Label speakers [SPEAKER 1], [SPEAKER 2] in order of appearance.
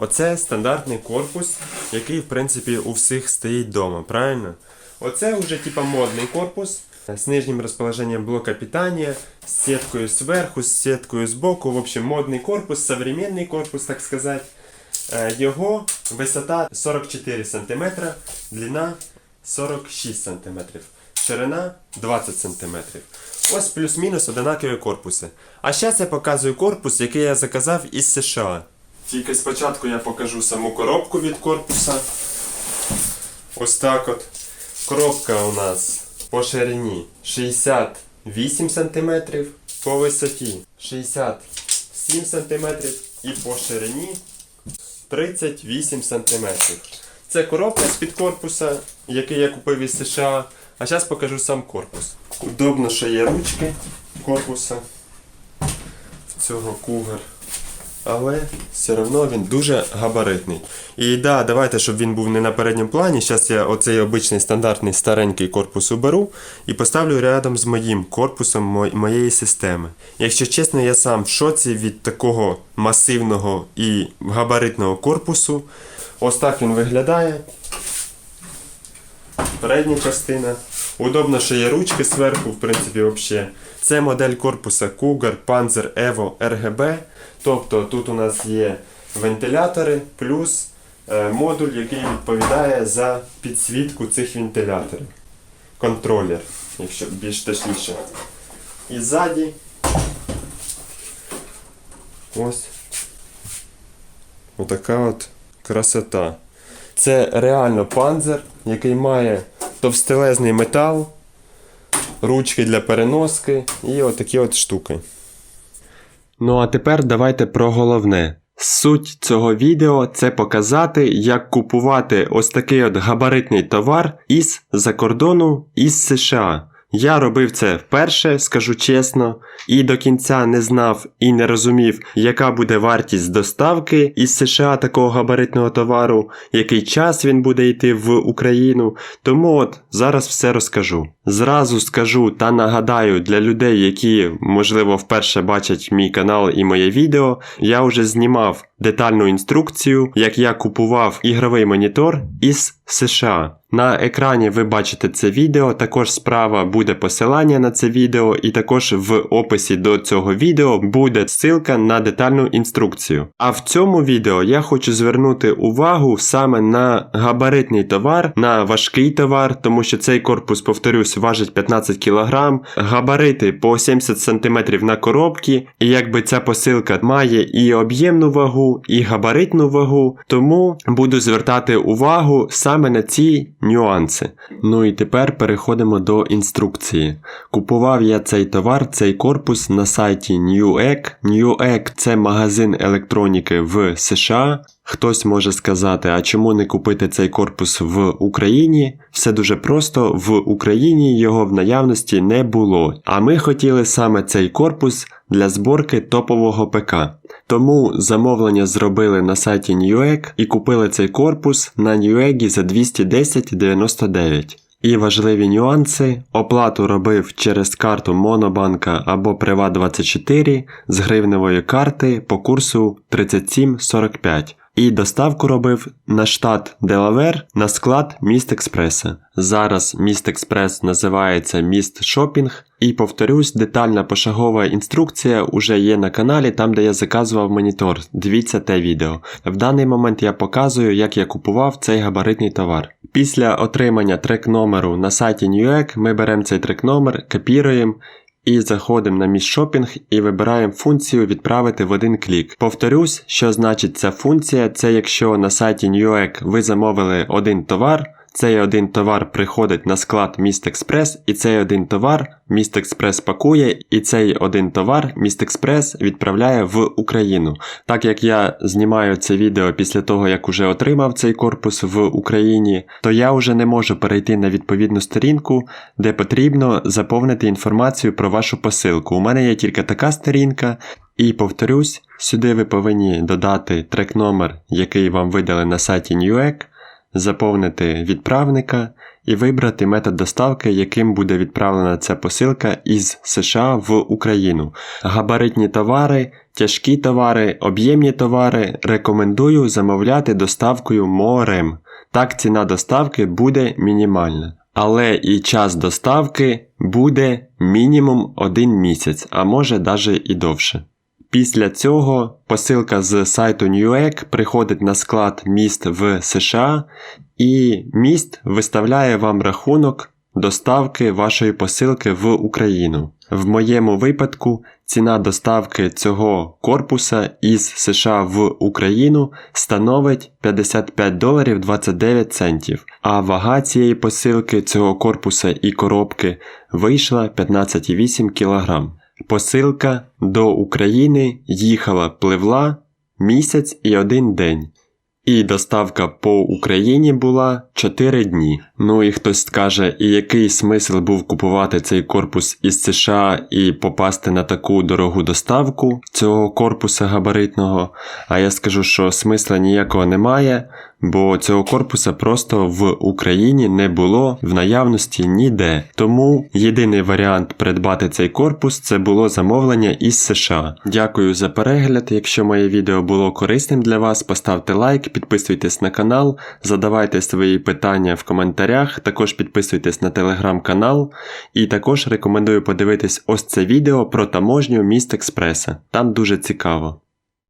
[SPEAKER 1] Оце стандартний корпус, який, в принципі, у всіх стоїть вдома, правильно? Оце вже типа модний корпус з нижнім розположенням блока питання, з сіткою зверху, з сіткою збоку. В общем, модний корпус, современний корпус, так сказати. Е, Його висота 44 см, длина 46 см, ширина 20 см. Ось плюс-мінус одинакові корпуси. А зараз я показую корпус, який я заказав із США. Тільки спочатку я покажу саму коробку від корпуса. Ось так от. Коробка у нас по ширині 68 см, по висоті 67 см і по ширині 38 см. Це коробка з-під корпуса, який я купив із США. А зараз покажу сам корпус. Удобно, що є ручки корпуса в цього кугар. Але все одно він дуже габаритний. І да, давайте, щоб він був не на передньому плані. Зараз я оцей обичний стандартний старенький корпус уберу і поставлю рядом з моїм корпусом моєї системи. Якщо чесно, я сам в шоці від такого масивного і габаритного корпусу. Ось так він виглядає. Передня частина. Удобно, що є ручки зверху, в принципі, взагалі. Це модель корпуса Cougar Panzer Evo RGB. Тобто тут у нас є вентилятори плюс е, модуль, який відповідає за підсвітку цих вентиляторів. Контролер, якщо більш точніше. І ззаді. Ось. Отака от красота. Це реально панзер, який має товстелезний метал, ручки для переноски і отакі от штуки. Ну а тепер давайте про головне. Суть цього відео це показати, як купувати ось такий от габаритний товар із за кордону із США. Я робив це вперше, скажу чесно, і до кінця не знав і не розумів, яка буде вартість доставки із США такого габаритного товару, який час він буде йти в Україну. Тому от зараз все розкажу. Зразу скажу та нагадаю для людей, які можливо вперше бачать мій канал і моє відео, я вже знімав детальну інструкцію, як я купував ігровий монітор із США. На екрані ви бачите це відео, також справа буде посилання на це відео, і також в описі до цього відео буде ссылка на детальну інструкцію. А в цьому відео я хочу звернути увагу саме на габаритний товар, на важкий товар, тому що цей корпус, повторюсь, важить 15 кг, габарити по 70 см на коробці, і якби ця посилка має і об'ємну вагу, і габаритну вагу, тому буду звертати увагу саме на ці нюанси. Ну і тепер переходимо до інструкції. Купував я цей товар, цей корпус на сайті Newegg. Newegg – це магазин електроніки в США. Хтось може сказати, а чому не купити цей корпус в Україні? Все дуже просто, в Україні його в наявності не було. А ми хотіли саме цей корпус для зборки топового ПК. Тому замовлення зробили на сайті Newegg і купили цей корпус на Newegg за 210,99. І важливі нюанси. Оплату робив через карту Монобанка або Приват24 з гривневої карти по курсу 37,45. І доставку робив на штат Делавер на склад Міст Експреса. Зараз Міст Експрес називається Міст Шопінг. І повторюсь, детальна пошагова інструкція уже є на каналі, там де я заказував монітор. Дивіться те відео. В даний момент я показую, як я купував цей габаритний товар. Після отримання трек-номеру на сайті Newegg ми беремо цей трек-номер, копіруємо і заходимо на мій шопінг і вибираємо функцію відправити в один клік. Повторюсь, що значить ця функція, це якщо на сайті Newegg ви замовили один товар. Цей один товар приходить на склад Міст Експрес, і цей один товар Міст Експрес пакує, і цей один товар Міст Експрес відправляє в Україну. Так як я знімаю це відео після того, як уже отримав цей корпус в Україні, то я вже не можу перейти на відповідну сторінку, де потрібно заповнити інформацію про вашу посилку. У мене є тільки така сторінка. І повторюсь, сюди ви повинні додати трек-номер, який вам видали на сайті Newegg, заповнити відправника і вибрати метод доставки, яким буде відправлена ця посилка із США в Україну. Габаритні товари, тяжкі товари, об'ємні товари рекомендую замовляти доставкою морем. Так ціна доставки буде мінімальна. Але і час доставки буде мінімум один місяць, а може навіть і довше. Після цього посилка з сайту Newegg приходить на склад міст в США, і міст виставляє вам рахунок доставки вашої посилки в Україну. В моєму випадку ціна доставки цього корпуса із США в Україну становить 55 доларів 29 центів, а вага цієї посилки цього корпуса і коробки вийшла 15,8 кг. Посилка до України їхала пливла місяць і один день. І доставка по Україні була 4 дні. Ну і хтось скаже, і який смисл був купувати цей корпус із США і попасти на таку дорогу доставку цього корпуса габаритного. А я скажу, що смисла ніякого немає, бо цього корпуса просто в Україні не було в наявності ніде. Тому єдиний варіант придбати цей корпус це було замовлення із США. Дякую за перегляд. Якщо моє відео було корисним для вас, поставте лайк, підписуйтесь на канал, задавайте свої питання в коментарях, також підписуйтесь на телеграм-канал і також рекомендую подивитись ось це відео про таможню міст Експреса. Там дуже цікаво.